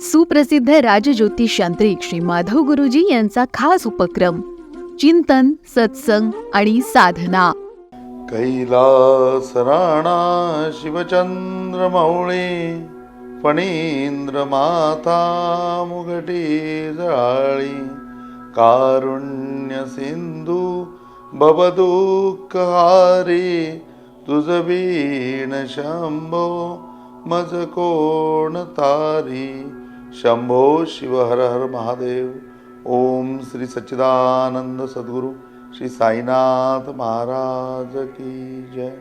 सुप्रसिद्ध राजज्योतिष यांत्रिक श्री माधव गुरुजी यांचा खास उपक्रम चिंतन सत्संग आणि साधना. कैलास राणा शिवचंद्र मौळे फणींद्र माता मुघटी जळाळी कारुण्य सिंधू भवदुःखहारी तुझ वीण शंभो मज कोण तारी? शंभो शिव हर हर महादेव। ओम श्री सच्चिदानंद सद्गुरू श्री साईनाथ महाराज की जय।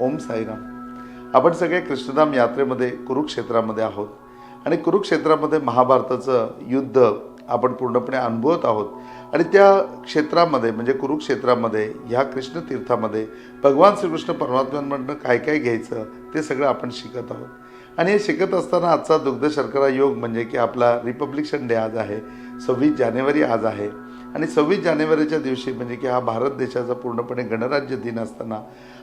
ओम साईराम। आपण सगळे कृष्णधाम यात्रेमध्ये कुरुक्षेत्रामध्ये आहोत. आणि कुरुक्षेत्रामध्ये महाभारताचं युद्ध आपण पूर्णपणे अनुभवत आहोत. आणि त्या क्षेत्रामध्ये म्हणजे कुरुक्षेत्रामध्ये ह्या कृष्ण तीर्थामध्ये भगवान श्रीकृष्ण परमात्म्यांमधनं काय काय घ्यायचं? ते सगळं आपण शिकत आहोत. आणि हे शिकत असताना आजचा दुग्ध शर्करा योग म्हणजे की आपला रिपब्लिकन डे आज आहे सव्वीस जानेवारी आज आहे. आणि सव्वीस जानेवारीच्या दिवशी म्हणजे की हा भारत देशाचा पूर्णपणे गणराज्य दिन असताना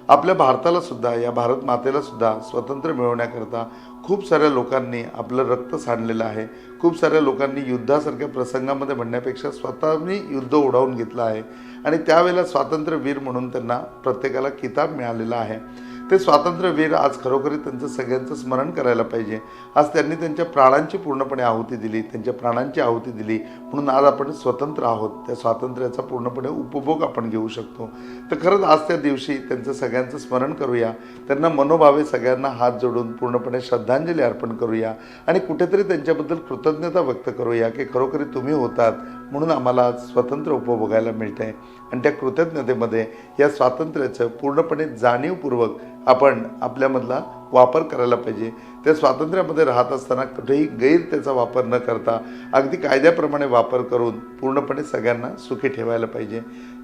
आपल्या भारताला सुद्धा या भारत मातेला सुद्धा स्वातंत्र्य मिळवण्याकरता खूप साऱ्या लोकांनी आपलं रक्त सांडलेलं आहे. खूप साऱ्या लोकांनी युद्धासारख्या प्रसंगामध्ये म्हणण्यापेक्षा स्वतःनी युद्ध ओढावून घेतलं आहे. आणि त्यावेळेला स्वातंत्र्यवीर म्हणून त्यांना प्रत्येकाला किताब मिळालेला आहे. ते स्वातंत्र्यवीर आज खरोखरी त्यांचं सगळ्यांचं स्मरण करायला पाहिजे. आज त्यांनी त्यांच्या प्राणांची पूर्णपणे आहुती दिली त्यांच्या प्राणांची आहुती दिली. म्हणून आज आपण स्वतंत्र आहोत. त्या स्वातंत्र्याचा पूर्णपणे उपभोग आपण घेऊ शकतो. तर खरंच आज त्या दिवशी त्यांचं सगळ्यांचं स्मरण करूया. त्यांना मनोभावे सगळ्यांना हात जोडून पूर्णपणे श्रद्धांजली अर्पण करूया. आणि कुठेतरी त्यांच्याबद्दल कृतज्ञता व्यक्त करूया की खरोखरी तुम्ही होतात. म्हणून आम्हाला आज स्वतंत्र उपभोगायला मिळतं आहे आणि त्या कृतज्ञतेमध्ये या स्वातंत्र्याचं पूर्णपणे जाणीवपूर्वक आपण आपल्यामधला वापर करायला पाहिजे. त्या स्वातंत्र्यामध्ये राहत असताना कुठेही गैर त्याचा वापर न करता अगदी कायद्याप्रमाणे वापर करून पूर्णपणे सगळ्यांना सुखी ठेवायला पाहिजे.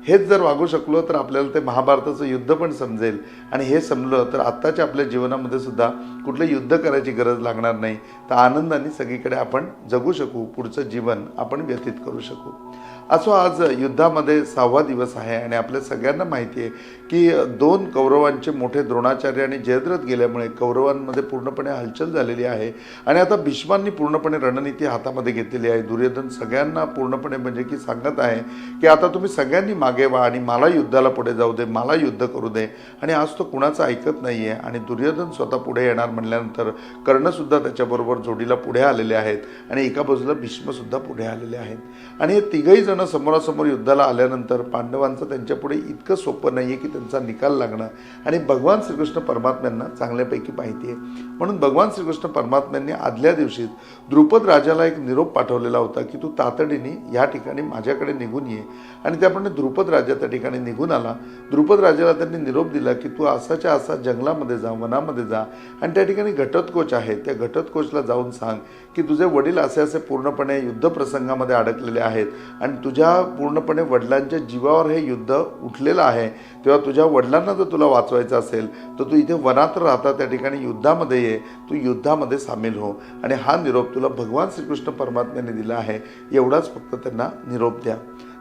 हेच जर वागू शकलो तर आपल्याला ते महाभारताचं युद्ध पण समजेल. आणि हे समजलं तर आत्ताच्या आपल्या जीवनामध्ये सुद्धा कुठलं युद्ध करायची गरज लागणार नाही. तर आनंदाने सगळीकडे आपण जगू शकू. पुढचं जीवन आपण व्यतीत करू शकू. असो आज युद्धामध्ये सहावा दिवस आहे आणि आपल्या सगळ्यांना माहिती आहे की दोन कौरवांचे मोठे द्रोणाचार्य आणि जयद्रथ गेल्यामुळे कौरवांमध्ये पूर्णपणे हलचल झालेली आहे. आणि आता भीष्मांनी पूर्णपणे रणनीती हातामध्ये घेतलेली आहे. दुर्योधन सगळ्यांना पूर्णपणे म्हणजे की सांगत आहे की आता तुम्ही सगळ्यांनी मागे व्हा आणि मला युद्धाला पुढे जाऊ दे मला युद्ध करू दे. आणि आज तो कुणाचं ऐकत नाही आहे आणि दुर्योधन स्वतः पुढे येणार म्हणल्यानंतर कर्णसुद्धा त्याच्याबरोबर जोडीला पुढे आलेले आहेत आणि एका बाजूला भीष्मसुद्धा पुढे आलेले आहेत. आणि हे तिघही जण समोरासमोर युद्धाला आल्यानंतर पांडवांचं त्यांच्या पुढे इतकं सोपं नाही आहे की त्यांचा निकाल लागणं. आणि भगवान श्रीकृष्ण परमात्म्यांना चांगल्यापैकी माहिती आहे. म्हणून भगवान श्रीकृष्ण परमात्म्यांनी आदल्या दिवशीच द्रुपद राजाला एक निरोप पाठवलेला होता की तू तातडीने या ठिकाणी माझ्याकडे निघून ये. आणि त्याप्रमाणे द्रुपद राजा त्या ठिकाणी निघून आला. द्रुपद राजाला त्यांनी निरोप दिला की तू असाच्या असा जंगलामध्ये जा वनामध्ये जा. आणि त्या ठिकाणी घटोत्कोच आहे. त्या घटोत्कोचला जाऊन सांग की तुझे वडील असे असे पूर्णपणे युद्ध प्रसंगामध्ये अडकलेले आहेत आणि तुझ्या पूर्णपणे वडिलांच्या जीवावर हे युद्ध उठलेलं आहे तेव्हा तुझ्या वडिलांना जर तुला वाचवायचं असेल तर तू इथे वनात राहता त्या ठिकाणी युद्धामध्ये ये तू युद्धामध्ये सामील हो. आणि हा निरोप तुला भगवान श्रीकृष्ण परमात्म्याने दिला आहे एवढाच फक्त त्यांना निरोप द्या.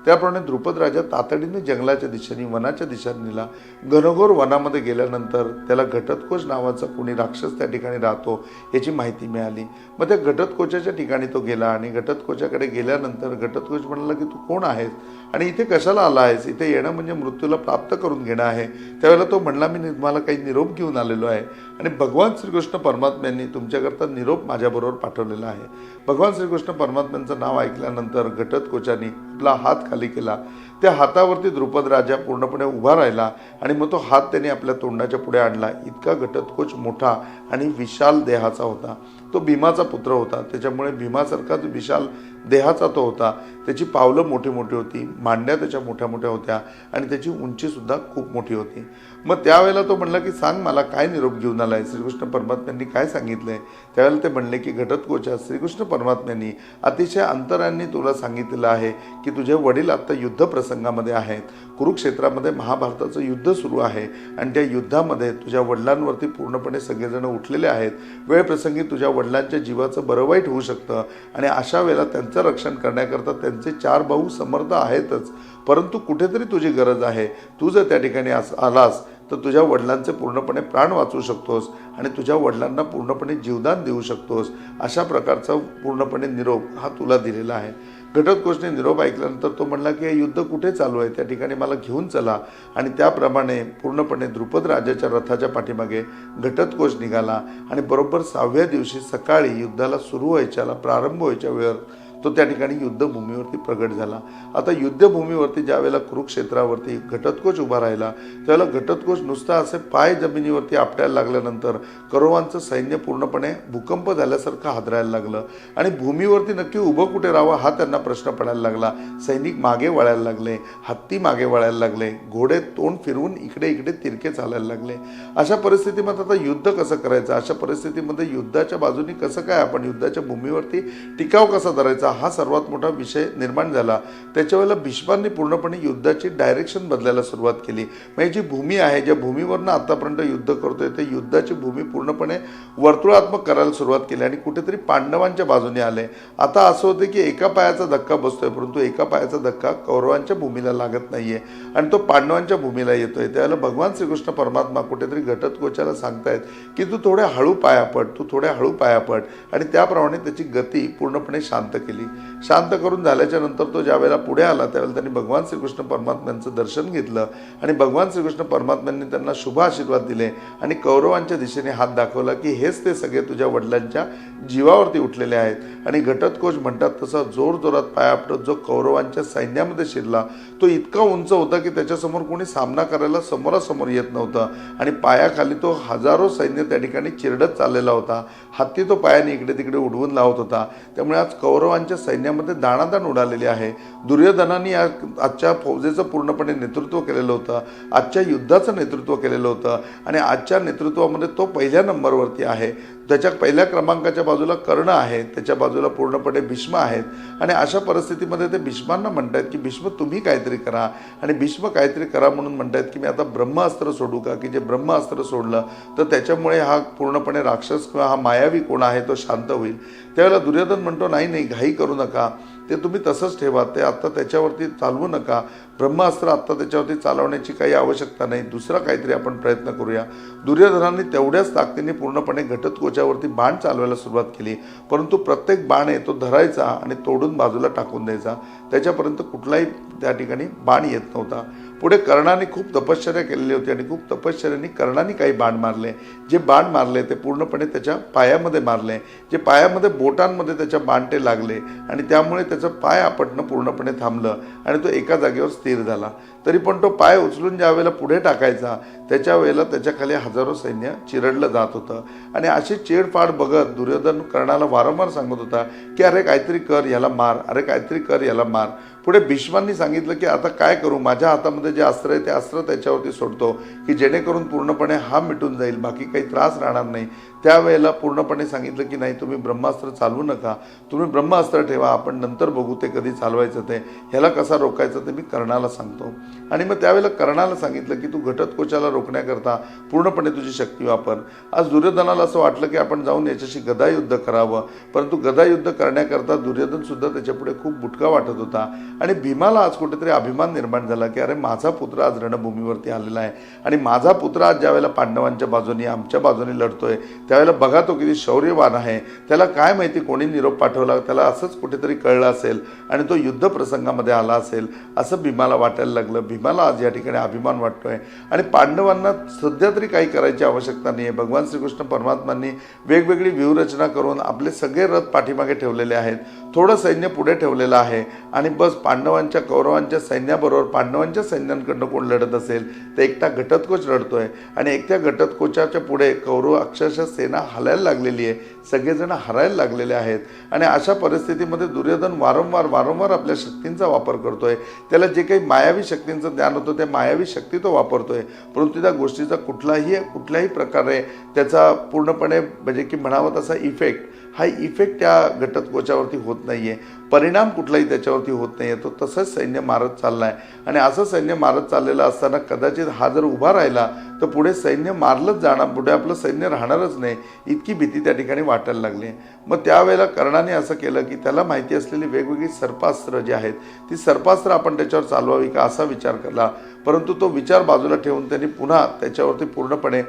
त्याप्रमाणे द्रुपद राजा तातडीने जंगलाच्या दिशेने वनाच्या दिशेने नेला घनघोर वनामध्ये गेल्यानंतर त्याला घटतकोच नावाचा कुणी राक्षस त्या ठिकाणी राहतो याची माहिती मिळाली. मग त्या घटतकोचाच्या ठिकाणी तो गेला आणि घटतकोचाकडे गेल्यानंतर घटतकोच म्हणाला की तू कोण आहेस? आणि इथे कशाला आला आहेस? इथे येणं म्हणजे मृत्यूला प्राप्त करून घेणं आहे. त्यावेळेला तो म्हणला मी तुम्हाला काही निरोप घेऊन आलेलो आहे. आणि भगवान श्रीकृष्ण परमात्म्यांनी तुमच्याकरता निरोप माझ्याबरोबर पाठवलेला आहे. भगवान श्रीकृष्ण परमात्म्यांचं नाव ऐकल्यानंतर घटतकोचानी आपला हात खाली केला. त्या हातावरती द्रुपद राजा पूर्णपणे उभा राहिला आणि मग तो हात त्याने आपल्या तोंडाच्या पुढे आणला. इतका घटतकोच मोठा आणि विशाल देहाचा होता. तो भीमाचा पुत्र होता. त्याच्यामुळे भीमासारखा जो विशाल देहाचा तो होता. त्याची पावलं मोठी मोठी होती. मांड्या त्याच्या मोठ्या मोठ्या होत्या आणि त्याची उंचीसुद्धा खूप मोठी होती. मग त्यावेळेला तो म्हणला की सांग मला काय निरोप घेऊन आला आहे श्रीकृष्ण परमात्म्यांनी काय सांगितलं आहे त्यावेळेला ते म्हणले की घटतकोच्या श्रीकृष्ण परमात्म्यांनी अतिशय अंतरांनी तुला सांगितलेलं आहे की तुझे वडील आत्ता युद्ध प्रसंगामध्ये आहेत. कुरुक्षेत्रामध्ये महाभारताचं युद्ध सुरू आहे. आणि त्या युद्धामध्ये तुझ्या वडिलांवरती पूर्णपणे सगळेजण उठलेले आहेत. वेळप्रसंगी तुझ्या वडिलांच्या जीवाचं बरं वाईट होऊ शकतं. आणि अशा वेळेला त्यांचं रक्षण करण्याकरता त्यांचे चार भाऊ समर्थ आहेतच. परंतु कुठेतरी तुझी गरज आहे. तू जर त्या ठिकाणी आस आलास तर तुझ्या वडिलांचे पूर्णपणे प्राण वाचू शकतोस. आणि तुझ्या वडिलांना पूर्णपणे जीवदान देऊ शकतोस. अशा प्रकारचा पूर्णपणे निरोप हा तुला दिलेला आहे. घटोत्कोचने निरोप ऐकल्यानंतर तो म्हणला की हे युद्ध कुठे चालू आहे? त्या ठिकाणी मला घेऊन चला. आणि त्याप्रमाणे पूर्णपणे द्रुपद राजाच्या रथाच्या पाठीमागे घटोत्कोच निघाला. आणि बरोबर सहाव्या दिवशी सकाळी युद्धाला सुरू व्हायच्याला प्रारंभ व्हायच्या वेळेवर तो त्या ठिकाणी युद्धभूमीवरती प्रगट झाला. आता युद्धभूमीवरती ज्या वेळेला कुरुक्षेत्रावरती घटोत्कोच उभा राहिला त्यावेळेला घटोत्कोच नुसता असे पाय जमिनीवरती आपटायला लागल्यानंतर कौरवांचं सैन्य पूर्णपणे भूकंप झाल्यासारखं हादरायला लागलं. आणि भूमीवरती नक्की उभं कुठे राहावं हा त्यांना प्रश्न पडायला लागला. सैनिक मागे वळायला लागले हत्ती मागे वळायला लागले घोडे तोंड फिरवून इकडे इकडे तिरके चालायला लागले. अशा परिस्थितीमध्ये आता युद्ध कसं करायचं? अशा परिस्थितीमध्ये युद्धाच्या बाजूनी कसं काय आपण युद्धाच्या भूमीवरती टिकाव कसा धरायचा? हा सर्वात मोठा विषय निर्माण झाला. त्याच्यावेळेला भीष्मांनी पूर्णपणे युद्धाची डायरेक्शन बदलायला सुरुवात केली. म्हणजे जी भूमी आहे ज्या भूमीवरनं आतापर्यंत युद्ध करतोय ते युद्धाची भूमी पूर्णपणे वर्तुळात्मक करायला सुरुवात केली आणि कुठेतरी पांडवांच्या बाजूने आले. आता असं होतं की एका पायाचा धक्का बसतोय परंतु एका पायाचा धक्का कौरवांच्या भूमीला लागत नाहीये आणि तो पांडवांच्या भूमीला येतोय. त्यावेळेला भगवान श्रीकृष्ण परमात्मा कुठेतरी घटतकोचाला सांगतायत की तू थोड्या हळू पाया पड तू थोड्या हळू पाया पड आणि त्याप्रमाणे त्याची गती पूर्णपणे शांत केली. शांत करून झाल्याच्यानंतर तो ज्यावेळेला पुढे आला त्यावेळेला त्यांनी भगवान श्रीकृष्ण परमात्म्यांचं दर्शन घेतलं आणि भगवान श्रीकृष्ण परमात्म्यांनी त्यांना शुभ आशीर्वाद दिले आणि कौरवांच्या दिशेने हात दाखवला की हेच ते सगळे तुझ्या वडिलांच्या जीवावरती उठलेले आहेत. आणि घटतकोच म्हणतात तसा जोर जोरात पाय आपटत जो कौरवांच्या सैन्यामध्ये शिरला तो इतका उंच होता की त्याच्यासमोर कोणी सामना करायला समोरासमोर येत नव्हतं. आणि पायाखाली तो हजारो सैन्य त्या ठिकाणी चिरडत चाललेला होता. हत्ती तो पायाने इकडे तिकडे उडवून लावत होता. त्यामुळे आज कौरवांच्या सैन्यामध्ये दाणादाण उडालेली आहे. दुर्योधनाने या आजच्या फौजेचं पूर्णपणे नेतृत्व केलेलं होतं. आजच्या युद्धाचं नेतृत्व केलेलं होतं. आणि आजच्या नेतृत्वामध्ये तो पहिल्या नंबरवरती आहे. त्याच्या पहिल्या क्रमांकाच्या बाजूला कर्ण आहे त्याच्या बाजूला पूर्णपणे भीष्म आहेत. आणि अशा परिस्थितीमध्ये ते भीष्मांना म्हणतात की भीष्म तुम्ही काहीतरी करा. आणि भीष्म काहीतरी करा म्हणून म्हणतात की मी आता ब्रह्मास्त्र सोडू का? की जे ब्रह्मास्त्र सोडलं तर त्याच्यामुळे हा पूर्णपणे राक्षस किंवा हा मायावी कोण आहे तो शांत होईल. त्यावेळेला दुर्योधन म्हणतो नाही नाही घाई करू नका. ते तुम्ही तसंच ठेवा. ते आत्ता त्याच्यावरती चालवू नका. ब्रह्मास्त्र आत्ता त्याच्यावरती चालवण्याची काही आवश्यकता नाही. दुसरा काहीतरी आपण प्रयत्न करूया. दुर्योधनाने तेवढ्याच ताकदीने पूर्णपणे घटतकोचावरती बाण चालवायला सुरुवात केली. परंतु प्रत्येक बाण आहे तो धरायचा आणि तोडून बाजूला टाकून द्यायचा. त्याच्यापर्यंत कुठलाही त्या ठिकाणी बाण येत नव्हता. पुढे कर्णाने खूप तपश्चर्या केलेली होती आणि खूप तपश्चर्याने कर्णाने काही बाण मारले. जे बाण मारले ते पूर्णपणे त्याच्या पायामध्ये मारले. जे पायामध्ये बोटांमध्ये त्याच्या बाणटे लागले आणि त्यामुळे त्याचं पाय आपटणं पूर्णपणे थांबलं आणि तो एका जागेवर स्थिर झाला. तरी पण तो पाय उचलून ज्या वेळेला पुढे टाकायचा त्याच्या वेळेला त्याच्याखाली हजारो सैन्य चिरडलं जात होतं. आणि अशी चेडफाड बघत दुर्योधन कर्णाला वारंवार सांगत होता की अरे काहीतरी कर याला मार. अरे काहीतरी कर याला मार. पुढे भीष्मांनी सांगितलं की आता काय करू? माझ्या हातामध्ये जे अस्त्र आहे ते अस्त्र त्याच्यावरती सोडतो की जेणेकरून पूर्णपणे हा मिटून जाईल. बाकी काही त्रास राहणार नाही. त्यावेळेला पूर्णपणे सांगितलं की नाही तुम्ही ब्रह्मास्त्र चालवू नका. तुम्ही ब्रह्मास्त्र ठेवा आपण नंतर बघू ते कधी चालवायचं ते. ह्याला कसा रोखायचं ते मी कर्णाला सांगतो. आणि मग त्यावेळेला कर्णाला सांगितलं की तू घटतकोचाला रोखण्याकरता पूर्णपणे तुझी शक्ती वापर. आज दुर्योधनाला असं वाटलं की आपण जाऊन याच्याशी गदायुद्ध करावं. परंतु गदायुद्ध करण्याकरता दुर्योधनसुद्धा त्याच्यापुढे खूप बुटका वाटत होता. आणि भीमाला आज कुठेतरी अभिमान निर्माण झाला की अरे माझा पुत्र आज रणभूमीवरती आलेला आहे. आणि माझा पुत्र आज ज्यावेळेला पांडवांच्या बाजूने आमच्या बाजूने लढतोय त्यावेळेला बघा तो किती शौर्यवान आहे. त्याला काय माहिती कोणी निरोप पाठवला? त्याला असंच कुठेतरी कळलं असेल आणि तो युद्ध प्रसंगामध्ये आला असेल असं भीमाला वाटायला लागलं. भीमाला आज या ठिकाणी अभिमान वाटतोय. आणि पांडवांना सध्या तरी काही करायची आवश्यकता नाही आहे भगवान श्रीकृष्ण परमात्मांनी वेगवेगळी व्यूहरचना करून आपले सगळे रथ पाठीमागे ठेवलेले आहेत. थोडं सैन्य पुढे ठेवलेलं आहे. आणि बस पांडवांच्या कौरवांच्या सैन्याबरोबर पांडवांच्या सैन्यांकडनं कोण लढत असेल? तर एकटा घटतकोच लढतोय आणि एकट्या घटतकोचाच्या पुढे कौरव अक्षरशः सेना हलायला लागलेली आहे. सगळेजण हरायला लागलेले आहेत. आणि अशा परिस्थितीमध्ये दुर्योधन वारंवार वारंवार आपल्या शक्तींचा वापर करतो आहे त्याला जे काही मायावी शक्तींचं ज्ञान होतं त्या मायावी शक्ती तो वापरतोय. परंतु त्या गोष्टीचा कुठलाही कुठल्याही प्रकारे त्याचा पूर्णपणे म्हणजे की म्हणावं तसा इफेक्ट हा इफेक्ट त्या घटतकोचावरती होत नाही आहे परिणाम कुठलाही त्याच्यावरती होत नाही आहे तो तसंच सैन्य मारत चालला आहे आणि असं सैन्य मारत चाललेलं असताना कदाचित हा जर उभा राहिला तर पुढे सैन्य मारलंच जाणार पुढे आपलं सैन्य राहणारच नाही. इतकी भीती त्या ठिकाणी वाटायला लागली. मग त्यावेळेला कर्णाने असं केलं की त्याला माहिती असलेली वेगवेगळी सर्पास्त्र जी आहेत ती सर्पास्त्र आपण त्याच्यावर चालवावी का असा विचार केला. परंतु तो विचार बाजूला ठेवून त्यांनी पुन्हा त्याच्यावरती पूर्णपणे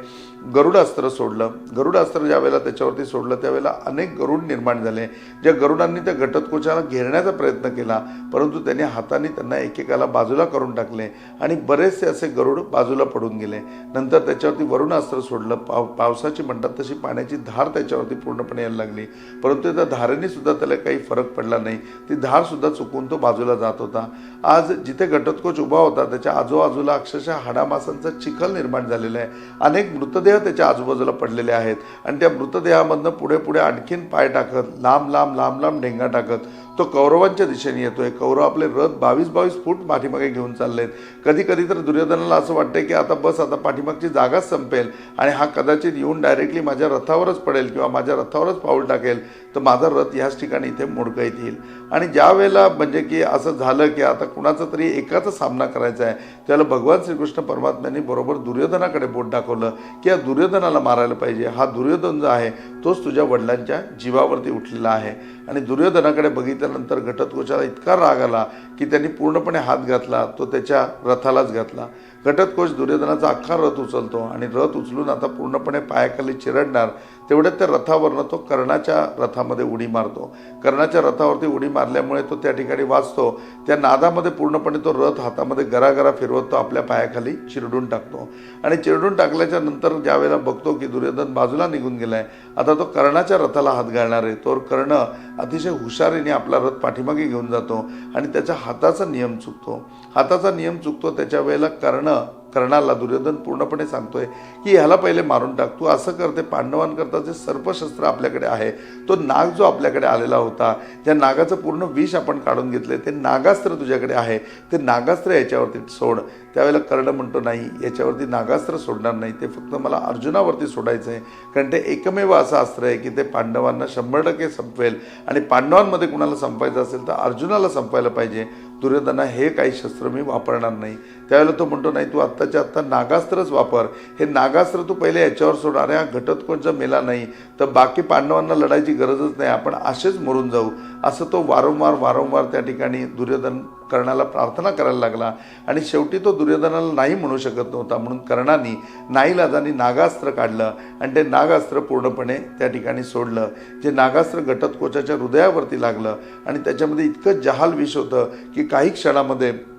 गरुडास्त्र सोडलं. गरुडास्त्र ज्यावेळेला त्याच्यावरती सोडलं त्यावेळेला अनेक गरुड निर्माण झाले. ज्या गरुडांनी त्या घटोत्कोचाला घेरण्याचा प्रयत्न केला परंतु त्यांनी हाताने त्यांना एकेकाला बाजूला करून टाकले आणि बरेचसे असे गरुड बाजूला पडून गेले. नंतर त्याच्यावरती वरुणास्त्र सोडलं. पाव पावसाची म्हणतात तशी पाण्याची धार त्याच्यावरती पूर्णपणे यायला लागली. परंतु त्या धारेने सुद्धा त्याला काही फरक पडला नाही. ती धार सुद्धा चुकून तो बाजूला जात होता. आज जिथे घटोत्कोच उभा होता त्याच्या आजूबाजूला अक्षरशः हाडामासांचा चिखल निर्माण झालेला आहे. अनेक मृतदेह त्याच्या आजूबाजूला पडलेले आहेत. आणि त्या मृतदेहामधनं पुढे पुढे आणखीन पाय टाकत लांब लांब लांब लांब ढेंगा टाकत तो कौरवांच्या दिशेने येतोय. कौरव आपले रथ बावीस बावीस फूट पाठीमागे घेऊन चाललेत. कधी कधी तर दुर्योधनाला असं वाटतंय की आता बस आता पाठीमागची जागाच संपेल आणि हा कदाचित येऊन डायरेक्टली माझ्या रथावरच पडेल किंवा माझ्या रथावरच पाऊल टाकेल. तर माझा रथ याच ठिकाणी इथे मोडका येईल आणि ज्या वेळेला म्हणजे की असं झालं की आता कुणाचा तरी एकाचा सामना करायचा आहे त्यावेळेला भगवान श्रीकृष्ण परमात्म्यांनी बरोबर दुर्योधनाकडे बोट दाखवलं की या दुर्योधनाला मारायला पाहिजे. हा दुर्योधन जो आहे तोच तुझ्या वडिलांच्या जीवावरती उठलेला आहे. आणि दुर्योधनाकडे बघितल्यानंतर घटोत्कोचाला इतका राग आला की त्यांनी पूर्णपणे हात घातला तो त्याच्या रथालाच घातला. घटोत्कोच दुर्योधनाचा अख्खा रथ उचलतो आणि रथ उचलून आता पूर्णपणे पायाखाली चिरडणार. तेवढ्यात त्या रथावरनं तो कर्णाच्या रथामध्ये उडी मारतो. कर्णाच्या रथावरती उडी मारल्यामुळे तो त्या ठिकाणी वाचतो. त्या नादामध्ये पूर्णपणे तो रथ हातामध्ये गरागरा फिरवत तो आपल्या पायाखाली चिरडून टाकतो. आणि चिरडून टाकल्याच्या नंतर ज्यावेळेला बघतो की दुर्योधन बाजूला निघून गेलाय आता तो कर्णाच्या रथाला हात घालणार आहे. तो कर्ण अतिशय हुशारीने आपला रथ पाठीमागे घेऊन जातो आणि त्याच्या हाताचा नियम चुकतो. हाताचा नियम चुकतो त्याच्या वेळेला कर्ण कर्णाला दुर्योधन पूर्णपणे सांगतोय की ह्याला पहिले मारून टाक. तू असं करते पांडवांकरता जे सर्पशस्त्र आपल्याकडे आहे तो नाग जो आपल्याकडे आलेला होता त्या नागाचं पूर्ण विष आपण काढून घेतले ते नागास्त्र तुझ्याकडे आहे. ते नागास्त्र याच्यावरती सोड. त्यावेळेला कर्ण म्हणतो नाही याच्यावरती नागास्त्र सोडणार नाही. ते फक्त मला अर्जुनावरती सोडायचं आहे कारण ते एकमेव असं अस्त्र आहे की ते पांडवांना शंभर टक्के संपवेल. आणि पांडवांमध्ये कुणाला संपायचं असेल तर अर्जुनाला संपायला पाहिजे. दुर्योधना हे काही शस्त्र मी वापरणार नाही. त्यावेळेला तो म्हणतो नाही तू आत्ताच्या आत्ता नागास्त्रच वापर. हे नागास्त्र तू पहिले याच्यावर सोडणार अरे हा मेला नाही. तर बाकी पांडवांना लढायची गरजच नाही आपण असेच मरून जाऊ. असं तो वारंवार वारंवार त्या ठिकाणी दुर्योधन कर्णाला प्रार्थना करायला लागला. आणि शेवटी तो दुर्योधनाला नाही म्हणू शकत नव्हता. म्हणून कर्णाने नाईलाजाने नागास्त्र काढलं आणि ते नागास्त्र पूर्णपणे त्या ठिकाणी सोडलं. जे नागास्त्र घटोत्कोचाच्या हृदयावरती लागलं आणि त्याच्यामध्ये इतकं जहाल विष होतं की काही क्षणामध्ये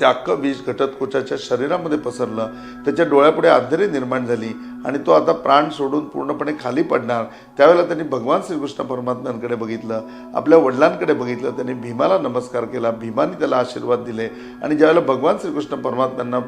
ते अख्खं विष घटोत्कोचाच्या शरीरामध्ये पसरलं. त्याच्या डोळ्यापुढे अंधेरी निर्माण झाली आणि तो आता प्राण सोडून पूर्णपणे खाली पडणार. त्यावेळेला त्यांनी भगवान श्रीकृष्ण परमात्म्यांकडे बघितलं. आपल्या वडिलांकडे बघितलं. त्यांनी भीमाला नमस्कार केला. भीमाने त्याला आशीर्वाद दिले. आणि ज्यावेळेला भगवान श्रीकृष्ण परमात्म्यांना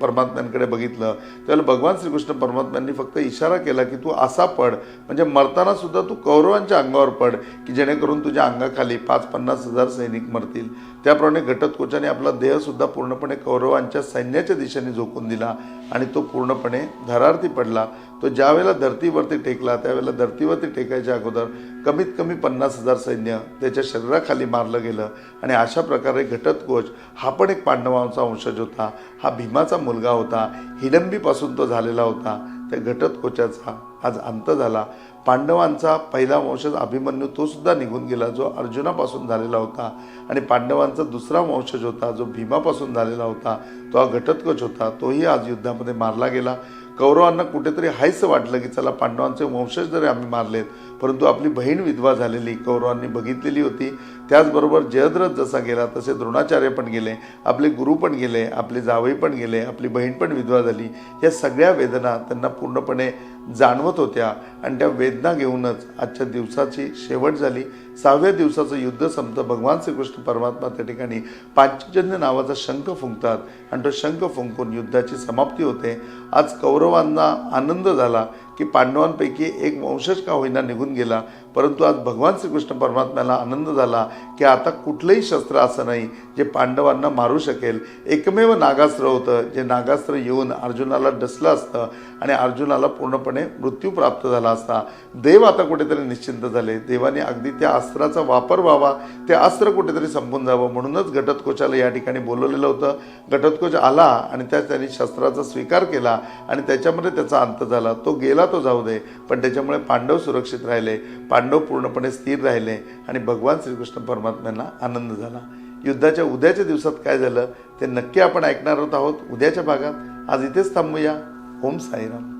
परमात्म्यांकडे बघितलं त्यावेळेला भगवान श्रीकृष्ण परमात्म्यांनी फक्त इशारा केला की तू असा पड. म्हणजे मरताना सुद्धा तू कौरवांच्या अंगावर पड की जेणेकरून तुझ्या अंगाखाली पाच पन्नास हजार सैनिक मरतील. त्याप्रमाणे घटोत्कोचाने आपला देहसुद्धा पूर्णपणे कौरवांच्या सैन्याच्या दिशेने झोकून दिला आणि तो पूर्णपणे धरारती पडला. तो ज्यावेळेला धर्तीवरती टेकला त्यावेळेला धर्तीवरती टेकायच्या अगोदर कमीत कमी पन्नास हजार सैन्य त्याच्या शरीराखाली मारलं गेलं आणि अशा प्रकारे घटतकोच हा पण एक पांडवांचा वंशज होता. हा भीमाचा मुलगा होता. हिडंबीपासून तो झालेला होता. त्या घटतकोचाचा आज अंत झाला. पांडवांचा पहिला वंशज अभिमन्यू तो सुद्धा निघून गेला जो अर्जुनापासून झालेला होता. आणि पांडवांचा दुसरा वंशज होता जो भीमापासून झालेला होता तो हा घटोत्कच होता तोही आज युद्धामध्ये मारला गेला. कौरवांना कुठेतरी हायस वाटलं की चला पांडवांचे वंशज जरी आम्ही मारलेत परंतु आपली बहीण विधवा झालेली कौरवांनी बघितलेली होती. त्याचबरोबर जयद्रथ जसा गेला तसे द्रोणाचार्य पण गेले आपले गुरु पण गेले आपले जावई पण गेले आपली बहीण पण विधवा झाली. या सगळ्या वेदना त्यांना पूर्णपणे जाणवत होत्या. आणि त्या वेदना घेऊनच आजच्या दिवसाची शेवट झाली. सहाव्या दिवसाचं युद्ध संपतं भगवान श्रीकृष्ण परमात्मा त्या ठिकाणी पांचजन्य नावाचा शंख फुंकतात आणि तो शंख फुंकून युद्धाची समाप्ती होते. आज कौरवांना आनंद झाला. की पांडवांपैकी एक वंशज का होईना निघून गेला परंतु आज भगवान श्रीकृष्ण परमात्म्याला आनंद झाला की आता कुठलंही शस्त्र असं नाही जे पांडवांना मारू शकेल. एकमेव नागास्त्र होतं जे नागास्त्र येऊन अर्जुनाला डसलं असतं आणि अर्जुनाला पूर्णपणे मृत्यू प्राप्त झाला असता. देव आता कुठेतरी निश्चिंत झाले. देवाने अगदी त्या अस्त्राचा वापर व्हावा ते अस्त्र कुठेतरी संपून जावं म्हणूनच घटोत्कोचाला या ठिकाणी बोलवलेलं होतं. घटोत्कोच आला आणि त्या त्यांनी शस्त्राचा स्वीकार केला आणि त्याच्यामध्ये त्याचा अंत झाला. तो गेला तो जाऊ दे. पण त्याच्यामुळे पांडव सुरक्षित राहिले पांडव पूर्णपणे स्थिर राहिले आणि भगवान श्रीकृष्ण परमात्म्यांना आनंद झाला. युद्धाच्या उद्याच्या दिवसात काय झालं ते नक्की आपण ऐकणार आहोत उद्याच्या भागात. आज इथेच थांबूया. ओम साईराम.